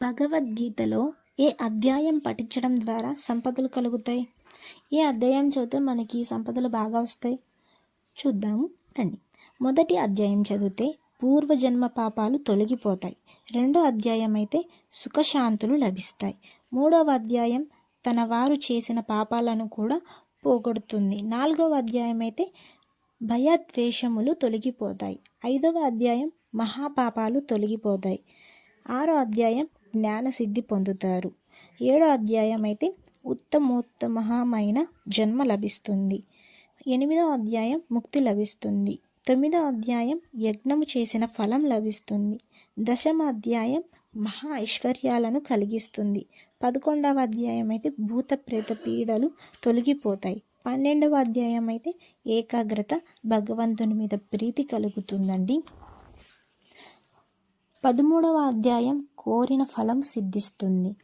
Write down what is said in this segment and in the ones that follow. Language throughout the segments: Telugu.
భగవద్గీతలో ఏ అధ్యాయం పఠించడం ద్వారా సంపదలు కలుగుతాయి? ఏ అధ్యాయం చదివితే మనకి సంపదలు బాగా వస్తాయి? చూద్దాము రండి. మొదటి అధ్యాయం చదివితే పూర్వజన్మ పాపాలు తొలగిపోతాయి. రెండో అధ్యాయం అయితే సుఖశాంతులు లభిస్తాయి. మూడవ అధ్యాయం తన వారు చేసిన పాపాలను కూడా పోగొడుతుంది. నాలుగవ అధ్యాయం అయితే భయద్వేషములు తొలగిపోతాయి. ఐదవ అధ్యాయం మహాపాపాలు తొలగిపోతాయి. ఆరో అధ్యాయం జ్ఞానసిద్ధి పొందుతారు. ఏడో అధ్యాయం అయితే ఉత్తమోత్తమమైన జన్మ లభిస్తుంది. ఎనిమిదో అధ్యాయం ముక్తి లభిస్తుంది. తొమ్మిదో అధ్యాయం యజ్ఞము చేసిన ఫలం లభిస్తుంది. దశమ అధ్యాయం మహా ఐశ్వర్యాలను కలిగిస్తుంది. పదకొండవ అధ్యాయం అయితే భూత ప్రేత పీడలు తొలగిపోతాయి. పన్నెండవ అధ్యాయం అయితే ఏకాగ్రత భగవంతుని మీద ప్రీతి కలుగుతుందండి. పదమూడవ అధ్యాయం కోరిన ఫలం సిద్ధిస్తుంది.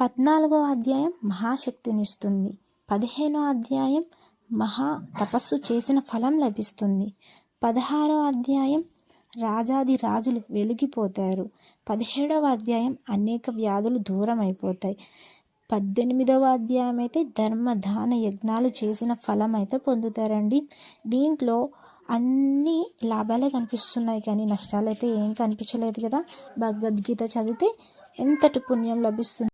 పద్నాలుగవ అధ్యాయం మహాశక్తినిస్తుంది. పదిహేనో అధ్యాయం మహా తపస్సు చేసిన ఫలం లభిస్తుంది. పదహారో అధ్యాయం రాజాది రాజులు వెలిగిపోతారు. పదిహేడవ అధ్యాయం అనేక వ్యాధులు దూరం అయిపోతాయి పద్దెనిమిదవ అధ్యాయం అయితే ధర్మ దాన యజ్ఞాలు చేసిన ఫలం అయితే పొందుతారండి. దీంట్లో అన్ని లాభాలే కనిపిస్తున్నాయి కానీ నష్టాలు అయితే ఏం కనిపించలేదు కదా. భగవద్గీత చదివితే ఎంతటి పుణ్యం లభిస్తుంది?